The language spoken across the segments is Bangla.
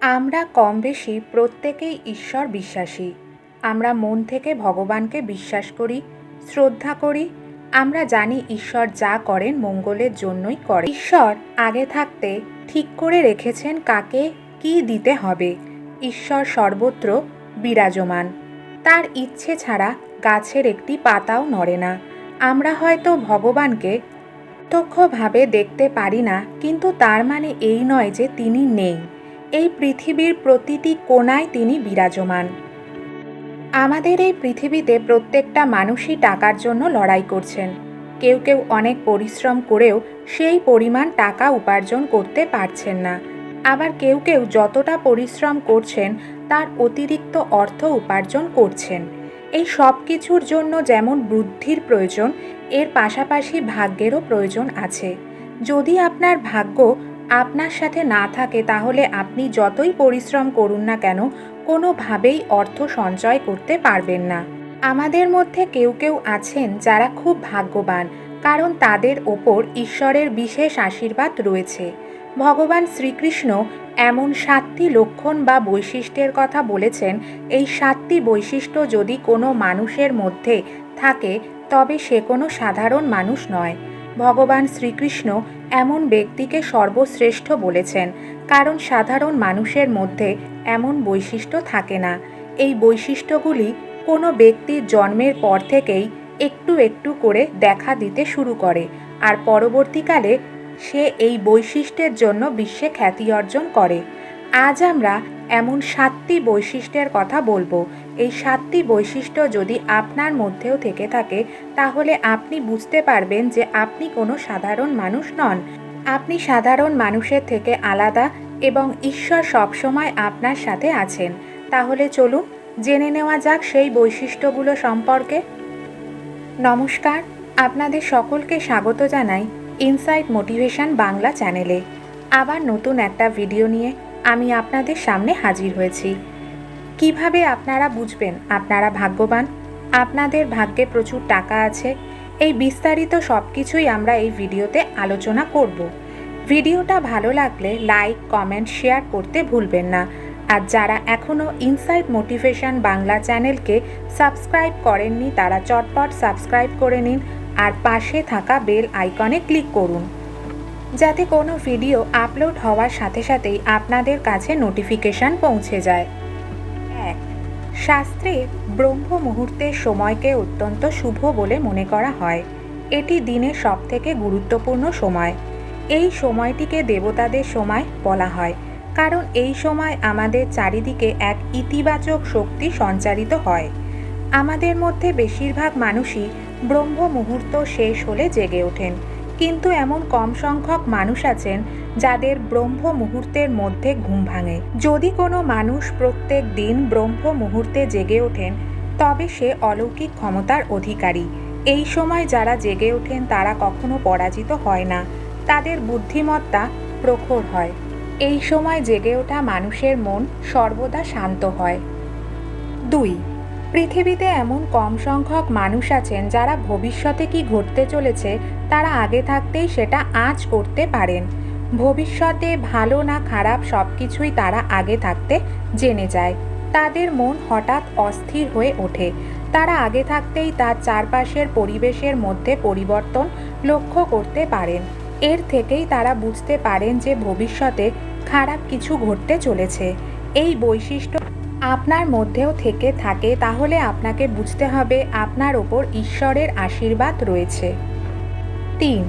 আমরা কম বেশি প্রত্যেকেই ঈশ্বর বিশ্বাসী। আমরা মন থেকে ভগবানকে বিশ্বাস করি, শ্রদ্ধা করি, আমরা জানি ঈশ্বর যা করেন মঙ্গলের জন্যই করে ঈশ্বর আগে থাকতে ঠিক করে রেখেছেন কাকে কি দিতে হবে। ঈশ্বর সর্বত্র বিরাজমান। তার ইচ্ছে ছাড়া গাছের একটি পাতাও নড়ে না। আমরা হয়তো ভগবানকে প্রত্যক্ষভাবে দেখতে পারি না, কিন্তু তার মানে এই নয় যে তিনি নেই। এই পৃথিবীর প্রতিটি কোণায় তিনি বিরাজমান। আমাদের এই পৃথিবীতে প্রত্যেকটা মানুষই টাকার জন্য লড়াই করছেন। কেউ কেউ অনেক পরিশ্রম করেও সেই পরিমাণ টাকা উপার্জন করতে পারছেন না। আবার কেউ কেউ যতটা পরিশ্রম করছেন, তার অতিরিক্ত অর্থ উপার্জন করছেন। এই সব কিছুর জন্য যেমন বুদ্ধির প্রয়োজন, এর পাশাপাশি ভাগ্যেরও প্রয়োজন আছে। যদি আপনার ভাগ্য আপনার সাথে না থাকে তাহলে আপনি যতই পরিশ্রম করুন না কেন, কোনোভাবেই অর্থ সঞ্চয় করতে পারবেন না। আমাদের মধ্যে কেউ কেউ আছেন যারা খুব ভাগ্যবান, কারণ তাদের ওপর ঈশ্বরের বিশেষ আশীর্বাদ রয়েছে। ভগবান শ্রীকৃষ্ণ এমন সাতটি লক্ষণ বা বৈশিষ্ট্যের কথা বলেছেন, এই সাতটি বৈশিষ্ট্য যদি কোনো মানুষের মধ্যে থাকে, তবে সে কোনো সাধারণ মানুষ নয়। ভগবান শ্রীকৃষ্ণ এমন ব্যক্তিকে সর্বশ্রেষ্ঠ বলেছেন, কারণ সাধারণ মানুষের মধ্যে এমন বৈশিষ্ট্য থাকে না। এই বৈশিষ্ট্যগুলি কোনো ব্যক্তির জন্মের পর থেকেই একটু একটু করে দেখা দিতে শুরু করে, আর পরবর্তীকালে সে এই বৈশিষ্ট্যের জন্য বিশ্বে খ্যাতি অর্জন করে। আজ আমরা এমন সাতটি বৈশিষ্ট্যের কথা বলব। এই সাতটি বৈশিষ্ট্য যদি আপনার মধ্যেও থেকে থাকে, তাহলে আপনি বুঝতে পারবেন যে আপনি কোনো সাধারণ মানুষ নন। আপনি সাধারণ মানুষের থেকে আলাদা এবং ঈশ্বর সবসময় আপনার সাথে আছেন। তাহলে চলুন জেনে নেওয়া যাক সেই বৈশিষ্ট্যগুলো সম্পর্কে। নমস্কার, আপনাদের সকলকে স্বাগত জানাই ইনসাইট মোটিভেশন বাংলা চ্যানেলে। আবার নতুন একটা ভিডিও নিয়ে আমি আপনাদের সামনে হাজির হয়েছি। কীভাবে আপনারা বুঝবেন আপনারা ভাগ্যবান? আপনাদের ভাগ্যে প্রচুর টাকা আছে। এই বিস্তারিত সব কিছুই আমরা এই ভিডিওতে আলোচনা করব। ভিডিওটা ভালো লাগলে লাইক, কমেন্ট, শেয়ার করতে ভুলবেন না। আর যারা এখনও ইনসাইট মোটিভেশন বাংলা চ্যানেলকে সাবস্ক্রাইব করেননি, তারা চটপট সাবস্ক্রাইব করে নিন। আর পাশে থাকা বেল আইকনে ক্লিক করুন। যাতে কোনো ভিডিও আপলোড হওয়ার সাথে সাথেই আপনাদের কাছে নোটিফিকেশান পৌঁছে যায়। এক, শাস্ত্রে ব্রহ্ম মুহূর্তের সময়কে অত্যন্ত শুভ বলে মনে করা হয়। এটি দিনের সবথেকে গুরুত্বপূর্ণ সময়। এই সময়টিকে দেবতাদের সময় বলা হয়, কারণ এই সময় আমাদের চারিদিকে এক ইতিবাচক শক্তি সঞ্চারিত হয়। আমাদের মধ্যে বেশিরভাগ মানুষই ব্রহ্ম মুহূর্ত শেষ হলে জেগে ওঠেন। কিন্তু এমন কম সংখ্যক মানুষ আছেন যাদের ব্রহ্ম মুহূর্তের মধ্যে ঘুম ভাঙে। যদি কোনো মানুষ প্রত্যেক দিন ব্রহ্ম মুহূর্তে জেগে ওঠেন, তবে সে অলৌকিক ক্ষমতার অধিকারী। এই সময় যারা জেগে ওঠেন, তারা কখনো পরাজিত হয় না। তাদের বুদ্ধিমত্তা প্রখর হয়। এই সময় জেগে ওঠা মানুষের মন সর্বদা শান্ত হয়। দুই পৃথিবীতে এমন কম সংখ্যক মানুষ আছেন যারা ভবিষ্যতে কি ঘটতে চলেছে তারা আগে থাকতেই সেটা আজ করতে পারেন। ভবিষ্যতে ভালো না খারাপ সব কিছুই তারা আগে থাকতে জেনে যায়। তাদের মন হঠাৎ অস্থির হয়ে ওঠে। তারা আগে থাকতেই তার চারপাশের পরিবেশের মধ্যে পরিবর্তন লক্ষ্য করতে পারেন। এর থেকেই তারা বুঝতে পারেন যে ভবিষ্যতে খারাপ কিছু ঘটতে চলেছে। এই বৈশিষ্ট্য আপনার মধ্যেও থেকে থাকে, তাহলে আপনাকে বুঝতে হবে আপনার ওপর ঈশ্বরের আশীর্বাদ রয়েছে। তিন,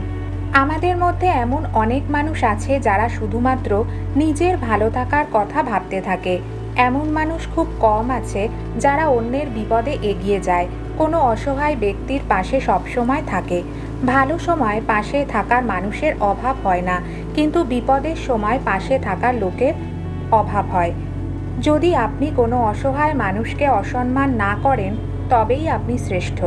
আমাদের মধ্যে এমন অনেক মানুষ আছে যারা শুধুমাত্র নিজের ভালো থাকার কথা ভাবতে থাকে। এমন মানুষ খুব কম আছে যারা অন্যের বিপদে এগিয়ে যায়, কোনো অসহায় ব্যক্তির পাশে সবসময় থাকে। ভালো সময় পাশে থাকার মানুষের অভাব হয় না, কিন্তু বিপদের সময় পাশে থাকার লোকের অভাব হয়। যদি আপনি কোনো অসহায় মানুষকে অসম্মান না করেন, তবেই আপনি শ্রেষ্ঠ।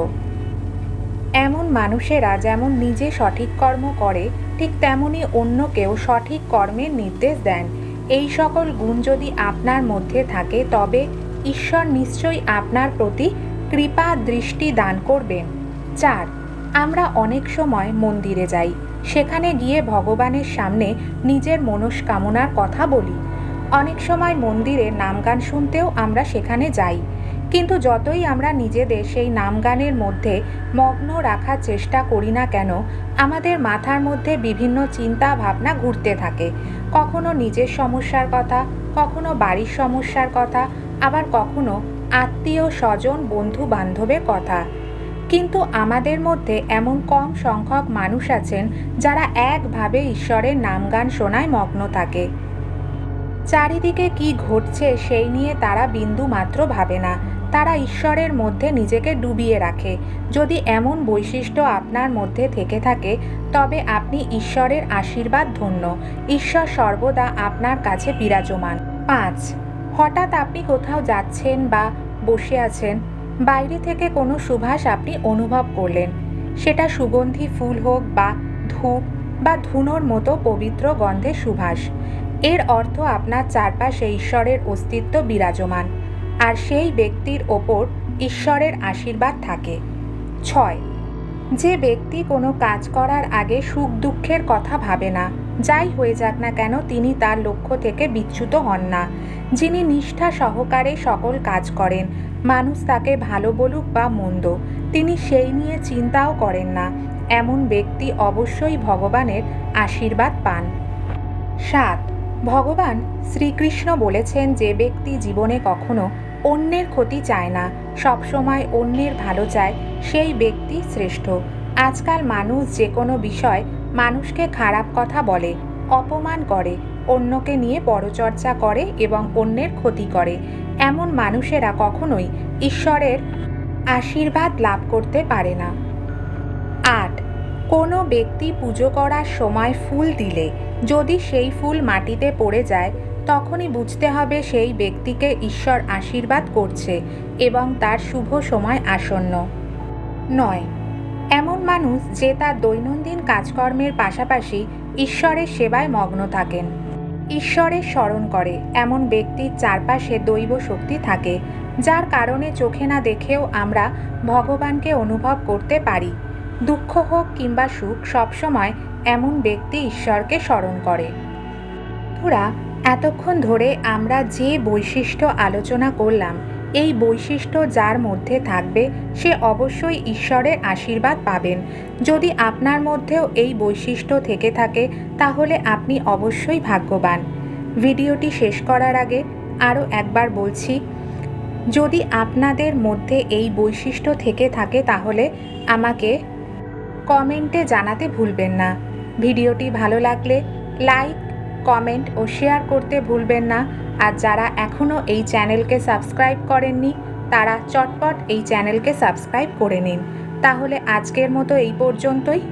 এমন মানুষেরা যেমন নিজে সঠিক কর্ম করে, ঠিক তেমনি অন্যকেও সঠিক কর্মের নির্দেশ দেন। এই সকল গুণ যদি আপনার মধ্যে থাকে, তবে ঈশ্বর নিশ্চয়ই আপনার প্রতি কৃপা দৃষ্টি দান করবেন। চার, আমরা অনেক সময় মন্দিরে যাই। সেখানে গিয়ে ভগবানের সামনে নিজের মনস্কামনার কথা বলি। অনেক সময় মন্দিরে নাম গান শুনতেও আমরা সেখানে যাই। কিন্তু যতই আমরা নিজেদের সেই নাম গানের মধ্যে মগ্ন রাখার চেষ্টা করি না কেন, আমাদের মাথার মধ্যে বিভিন্ন চিন্তা ভাবনা ঘুরতে থাকে। কখনো নিজের সমস্যার কথা, কখনো বাড়ির সমস্যার কথা, আবার কখনো আত্মীয়, স্বজন বন্ধু বান্ধবের কথা। কিন্তু আমাদের মধ্যে এমন কম সংখ্যক মানুষ আছেন যারা একভাবে ঈশ্বরের নামগান শোনায় মগ্ন থাকে। চারিদিকে কি ঘটছে সেই নিয়ে তারা বিন্দু মাত্র ভাবে না। তারা ঈশ্বরের মধ্যে নিজেকে ডুবিয়ে রাখে। যদি এমন বৈশিষ্ট্য আপনার মধ্যে থেকে থাকে, তবে আপনি ঈশ্বরের আশীর্বাদ ধন্য। ঈশ্বর সর্বদা আপনার কাছে বিরাজমান। পাঁচ। হঠাৎ আপনি কোথাও যাচ্ছেন বা বসে আছেন। বাইরে থেকে কোনো সুভাষ আপনি অনুভব করলেন। সেটা সুগন্ধি ফুল হোক বা ধূপ বা ধুনোর মতো পবিত্র গন্ধে সুভাষ। এর অর্থ আপনার চারপাশে ঈশ্বরের অস্তিত্ব বিরাজমান, আর সেই ব্যক্তির ওপর ঈশ্বরের আশীর্বাদ থাকে। ছয়, যে ব্যক্তি কোনো কাজ করার আগে সুখ দুঃখের কথা ভাবে না, যাই হয়ে যাক না কেন তিনি তার লক্ষ্য থেকে বিচ্যুত হন না। যিনি নিষ্ঠা সহকারে সকল কাজ করেন, মানুষ তাকে ভালো বলুক বা মন্দ, তিনি সেই নিয়ে চিন্তাও করেন না, এমন ব্যক্তি অবশ্যই ভগবানের আশীর্বাদ পান। সাত ভগবান শ্রীকৃষ্ণ বলেছেন যে ব্যক্তি জীবনে কখনো অন্যের ক্ষতি চায় না, সবসময় অন্যের ভালো চায়, সেই ব্যক্তি শ্রেষ্ঠ। আজকাল মানুষ যে কোনো বিষয় মানুষকে খারাপ কথা বলে, অপমান করে, অন্যকে নিয়ে পরচর্চা করে এবং অন্যের ক্ষতি করে। এমন মানুষেরা কখনোই ঈশ্বরের আশীর্বাদ লাভ করতে পারে না। আট, কোনো ব্যক্তি পুজো করার সময় ফুল দিলে। যদি সেই ফুল মাটিতে পড়ে যায়, তখনই বুঝতে হবে সেই ব্যক্তিকে ঈশ্বর আশীর্বাদ করছে এবং তার শুভ সময় আসন্ন। নয়। এমন মানুষ যে তার দৈনন্দিন কাজকর্মের পাশাপাশি ঈশ্বরের সেবায় মগ্ন থাকেন। ঈশ্বরের স্মরণ করে, এমন ব্যক্তির চারপাশে দৈব শক্তি থাকে, যার কারণে চোখে না দেখেও আমরা ভগবানকে অনুভব করতে পারি। দুঃখ হোক কিংবা সুখ সবসময় এমন ব্যক্তি ঈশ্বরকে স্মরণ করে। বন্ধুরা, এতক্ষণ ধরে আমরা যে বৈশিষ্ট্য আলোচনা করলাম, এই বৈশিষ্ট্য যার মধ্যে থাকবে, সে অবশ্যই ঈশ্বরের আশীর্বাদ পাবেন। যদি আপনার মধ্যেও এই বৈশিষ্ট্য থেকে থাকে, তাহলে আপনি অবশ্যই ভাগ্যবান। ভিডিওটি শেষ করার আগে আরও একবার বলছি, যদি আপনাদের মধ্যে এই বৈশিষ্ট্য থেকে থাকে, তাহলে আমাকে কমেন্টে জানাতে ভুলবেন না। ভিডিওটি ভালো লাগলে লাইক, কমেন্ট ও শেয়ার করতে ভুলবেন না। আর যারা এখনও এই চ্যানেলকে সাবস্ক্রাইব করেননি, তারা চটপট এই চ্যানেলকে সাবস্ক্রাইব করে নিন। তাহলে আজকের মতো এই পর্যন্তই।